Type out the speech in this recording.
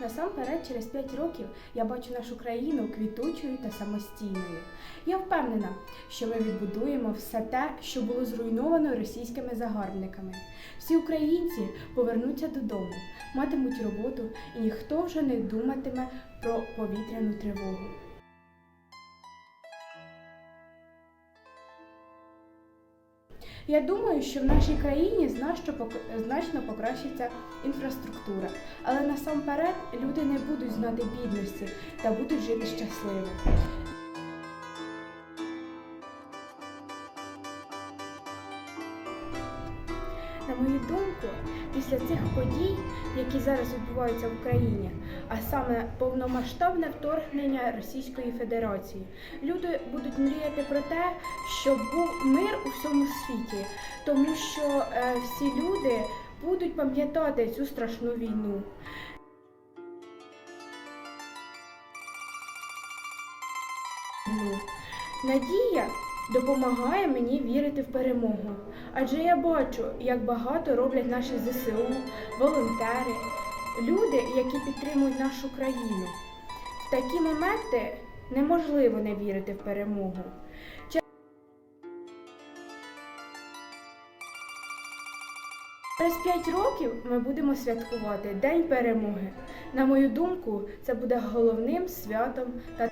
Насамперед, через 5 років я бачу нашу країну квітучою та самостійною. Я впевнена, що ми відбудуємо все те, що було зруйновано російськими загарбниками. Всі українці повернуться додому, матимуть роботу, і ніхто вже не думатиме про повітряну тривогу. Я думаю, що в нашій країні значно пок- покращиться інфраструктура, але насамперед люди не будуть знати бідності та будуть жити щасливо. На мою думку, після цих подій, які зараз відбуваються в Україні, а саме повномасштабне вторгнення Російської Федерації, люди будуть мріяти про те, щоб був мир у всьому світі, тому що е, всі люди будуть пам'ятати цю страшну війну. Ну, Надія допомагає мені вірити в перемогу, адже я бачу, як багато роблять наші ЗСУ, волонтери, люди, які підтримують нашу країну. В такі моменти неможливо не вірити в перемогу. Через 5 років ми будемо святкувати День перемоги. На мою думку, це буде головним святом та